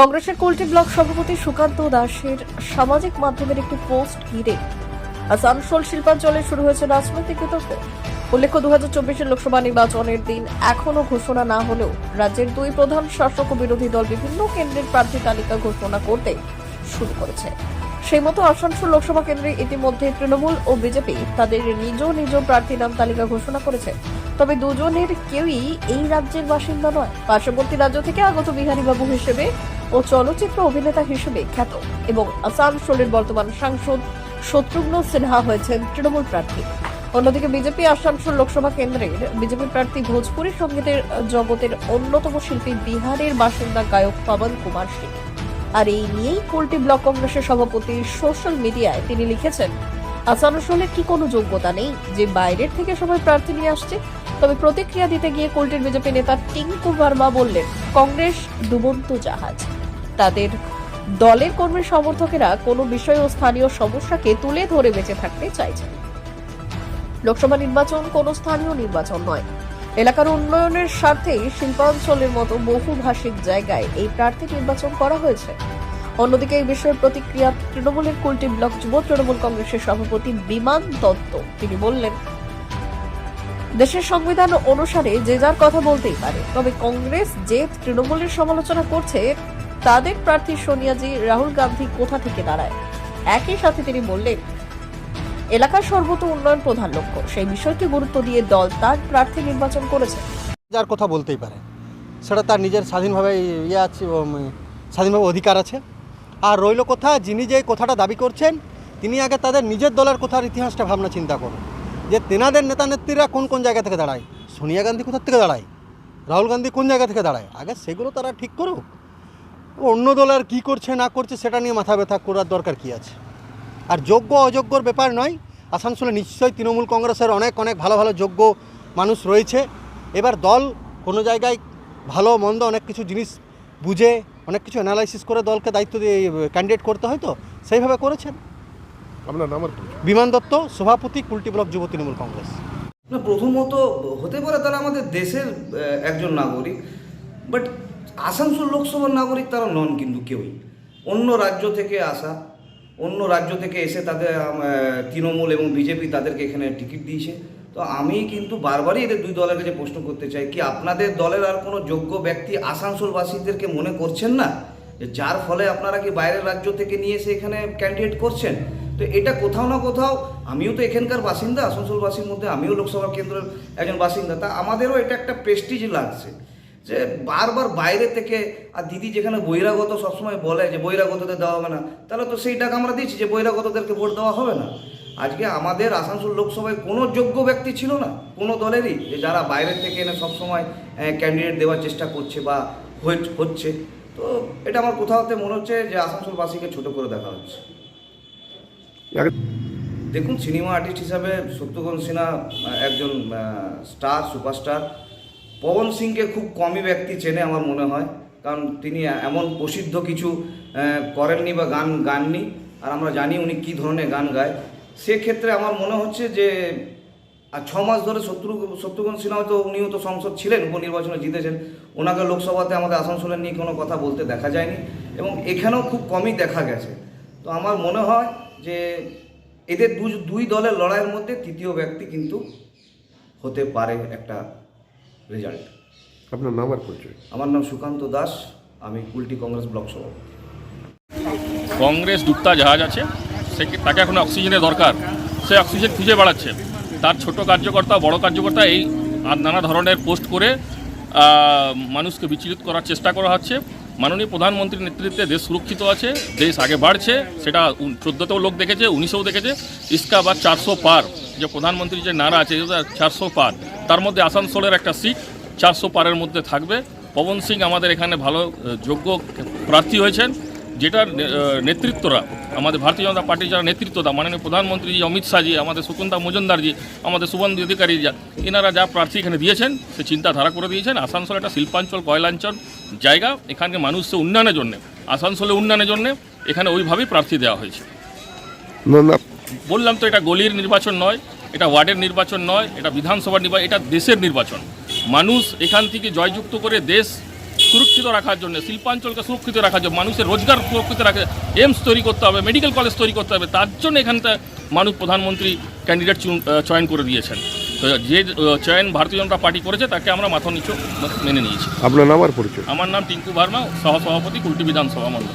কংগ্রেসের কোল্টি ব্লক সভাপতি সুকান্ত দাসের সামাজিক মাধ্যমের একটি পোস্ট ঘিরে আসানসোল শিল্পাঞ্চলে শুরু হয়েছে রাজনৈতিক বিতর্ক উল্লেখ্য দু হাজার চব্বিশের লোকসভা নির্বাচনের দিন এখনও ঘোষণা না হলেও রাজ্যের দুই প্রধান শাসক ও বিরোধী দল বিভিন্ন কেন্দ্রের প্রার্থী তালিকা ঘোষণা করতে শুরু করেছে। সেই মতো আসানসোল লোকসভা কেন্দ্রে ইতিমধ্যে তৃণমূল ও বিজেপি তাদের নিজ নিজ প্রার্থী নাম তালিকা ঘোষণা করেছে। তবে দুজনের কেউই এই রাজ্যের বাসিন্দা নয়। পার্শ্ববর্তী রাজ্য থেকে আগত বিহারী বাবু হিসেবে ও চলচ্চিত্র অভিনেতা হিসেবে খ্যাত এবং আসানসোলের বর্তমান সাংসদ শত্রুঘ্ন সিনহা হয়েছেন তৃণমূল প্রার্থী। অন্যদিকে বিজেপি আসানসোল লোকসভা কেন্দ্রের বিজেপি প্রার্থী ভোজপুরি সঙ্গীতের জগতের অন্যতম শিল্পী বিহারের বাসিন্দা গায়ক পবন কুমার সিং। আর এই নিয়েই কুলটি ব্লক কংগ্রেসের সভাপতি সোশ্যাল মিডিয়ায় তিনি লিখেছেন আসানসোলের কি কোনো যোগ্যতা নেই যে বাইরের থেকে সবাই প্রার্থী নিয়ে আসছে? তবে প্রতিক্রিয়া দিতে গিয়ে কুলটির বিজেপি নেতা টিঙ্কু ভার্মা বললেন, কংগ্রেস ডুবন্ত জাহাজ। তাদের দলের কর্মী সমর্থকেরা কোনো বিষয় ও স্থানীয় সমস্যাকে তুলে ধরে বেঁচে থাকতে চাইছেন। লোকসভা নির্বাচন কোনো স্থানীয় নির্বাচন নয়। এলাকার উন্নয়নের স্বার্থে শিল্পাঞ্চলের মতো বহুভাষিক জায়গায় এই প্রার্থী নির্বাচন করা হয়েছে। অন্যদিকে এই বিষয়ে প্রতিক্রিয়া তৃণমূলের কুলটি ব্লক যুব তৃণমূল কংগ্রেসের সভাপতি বিমান দত্ত। তিনি বললেন, দেশের সংবিধান অনুসারে যে যার কথা বলতেই পারে, তবে কংগ্রেস যে তৃণমূলের সমালোচনা করছে তাদের প্রার্থী সোনিয়াজি, রাহুল গান্ধী কোথা থেকে দাঁড়ায়? একই সাথে তিনি বললেন, এলাকার সর্বত উন্নয়ন প্রধান লক্ষ্য। সেই বিষয়টি গুরুত্ব দিয়ে দল তার প্রার্থী নির্বাচন করেছে। যার কথা বলতেই পারে। সেটা তার নিজের স্বাধীনভাবে ইয়ে আছে স্বাধীনভাবে অধিকার আছে। আর রইল কথা, যিনি যে কথাটা দাবি করছেন, তিনি আগে তাদের নিজের দলের কথার ইতিহাসটা, ভাবনা, চিন্তা করুন। যে তেনাদের নেতা নেত্রীরা কোন কোন জায়গা থেকে দাঁড়ায়? সোনিয়া গান্ধী কোথা থেকে দাঁড়ায়? রাহুল গান্ধী কোন জায়গা থেকে দাঁড়ায়? আগে সেগুলো তারা ঠিক করুক। অন্য দল আর কী করছে না করছে সেটা নিয়ে মাথা ব্যথা করার দরকার কী আছে? আর যোগ্য অযোগ্যর ব্যাপার নয় আসানসোলে নিশ্চয়ই তৃণমূল কংগ্রেসের অনেক অনেক ভালো ভালো যোগ্য মানুষ রয়েছে। এবার দল কোনো জায়গায় ভালো মন্দ অনেক কিছু জিনিস বুঝে অনেক কিছু অ্যানালাইসিস করে দলকে দায়িত্ব দিয়ে ক্যান্ডিডেট করতে হয় তো সেইভাবে করেছেন। আপনার নাম বিমান দত্ত সভাপতি কুলটি ব্লক যুব তৃণমূল কংগ্রেস। না প্রথমত হতে পারে তারা আমাদের দেশের একজন নাগরিক বাট আসানসোল লোকসভার নাগরিক তারা নন কিন্তু কেউই। অন্য রাজ্য থেকে আসা, অন্য রাজ্য থেকে এসে তাদের তৃণমূল এবং বিজেপি তাদেরকে এখানে টিকিট দিয়েছে। তো আমি কিন্তু বারবারই এদের দুই দলের কাছে প্রশ্ন করতে চাই, কি আপনাদের দলের আর কোনো যোগ্য ব্যক্তি আসানসোলবাসীদেরকে মনে করছেন না? যে যার ফলে আপনারা কি বাইরের রাজ্য থেকে নিয়ে এসে এখানে ক্যান্ডিডেট করছেন? তো এটা কোথাও না কোথাও, আমিও তো এখানকার বাসিন্দা, আসানসোলবাসীর মধ্যে আমিও লোকসভা কেন্দ্রের একজন বাসিন্দা। তা আমাদেরও এটা একটা প্রেস্টিজ লাগছে। যে বারবার বাইরে থেকে, আর দিদি যেখানে বহিরাগত সবসময় বলে যে বহিরাগতদের দেওয়া হবে না, তাহলে তো সেই টাকা আমরা দিচ্ছি যে বহিরাগতদেরকে ভোট দেওয়া হবে না। আজকে আমাদের আসানসোল লোকসভায় কোনো যোগ্য ব্যক্তি ছিল না, কোনো দলেরই, যে যারা বাইরের থেকে এনে সবসময় ক্যান্ডিডেট দেওয়ার চেষ্টা করছে বা হচ্ছে। তো এটা আমার কোথাওতে মনে হচ্ছে যে আসানসোলবাসীকে ছোট করে দেখা হচ্ছে। দেখুন সিনেমা আর্টিস্ট হিসাবে সত্যগণ সিনহা, একজন স্টার সুপারস্টার পবন সিংকে খুব কমই ব্যক্তি চেনে আমার মনে হয়। কারণ তিনি এমন প্রসিদ্ধ কিছু করেননি বা গান গাননি, আর আমরা জানি উনি কী ধরনের গান গায়। সেক্ষেত্রে আমার মনে হচ্ছে যে, আর ছ মাস ধরে শত্রু, শত্রুঘ্ন সিনহা তো উনিও তো সংসদ ছিলেন, উপনির্বাচনে জিতেছেন। ওনাকে লোকসভাতে আমাদের আসানসোলের নিয়ে কোনো কথা বলতে দেখা যায়নি, এবং এখানেও খুব কমই দেখা গেছে। তো আমার মনে হয় যে, এদের দুই দলের লড়াইয়ের মধ্যে তৃতীয় ব্যক্তি কিন্তু হতে পারে একটা রেজাল্ট। আপনার নাম আর পরিচয়? আমার নাম সুকান্ত দাস আমি কুলটি কংগ্রেস ব্লক সভাপতি। কংগ্রেস ডুবতা জাহাজ আছে সে তাকে এখন অক্সিজেনের দরকার। সে অক্সিজেন খুঁজে বেড়াচ্ছে। তার ছোট কার্যকর্তা বড় কার্যকর্তা এই আর নানা ধরনের পোস্ট করে মানুষকে বিচলিত করার চেষ্টা করা হচ্ছে। মাননীয় প্রধানমন্ত্রীর নেতৃত্বে দেশ সুরক্ষিত আছে দেশ আগে বাড়ছে সেটা চোদ্দোতেও লোক দেখেছে উনিশেও দেখেছে ইস্কা বা চারশো পার। যে প্রধানমন্ত্রীর যে নারা আছে চারশো পার। তার মধ্যে আসানসোলের একটা সিট চারশো পারের মধ্যে থাকবে। পবন সিং আমাদের এখানে ভালো যোগ্য প্রার্থী হয়েছেন যেটার নেতৃত্বরা আমাদের ভারতীয় জনতা পার্টির যারা নেতৃত্ব দেয় মাননীয় প্রধানমন্ত্রী জি অমিত শাহজি আমাদের সুকুন্তা মজুমদারজি আমাদের শুভেন্দু অধিকারী যা এনারা যা প্রার্থী এখানে দিয়েছেন সে চিন্তাধারা করে দিয়েছেন। আসানসোল একটা শিল্পাঞ্চল কয়লাঞ্চল জায়গা এখানকে মানুষের উন্নয়নের জন্য আসানসোলের উন্নয়নের জন্য এখানে ওইভাবেই প্রার্থী দেওয়া হয়েছে। বললাম তো এটা গলির নির্বাচন নয় এটা ওয়ার্ডের নির্বাচন নয় এটা বিধানসভার নির্বাচন এটা দেশের নির্বাচন। মানুষ এখান থেকে জয়যুক্ত করে দেশ সুরক্ষিত রাখার জন্য শিল্পাঞ্চলকে সুরক্ষিত রাখার জন্য মানুষের রোজগার সুরক্ষিত রাখা এমস তৈরি করতে হবে মেডিকেল কলেজ তৈরি করতে হবে তার জন্য এখানটা মানুষ প্রধানমন্ত্রী ক্যান্ডিডেট চয়ন করে দিয়েছেন। তো যে চয়ন ভারতীয় জনতা পার্টি করেছে তাকে আমরা মাথা নিচু মেনে নিয়েছি। আপনার নাম আর পরিচয়? আমার নাম টিঙ্কু ভার্মা সহসভাপতি কুলটি বিধানসভা মন্ডল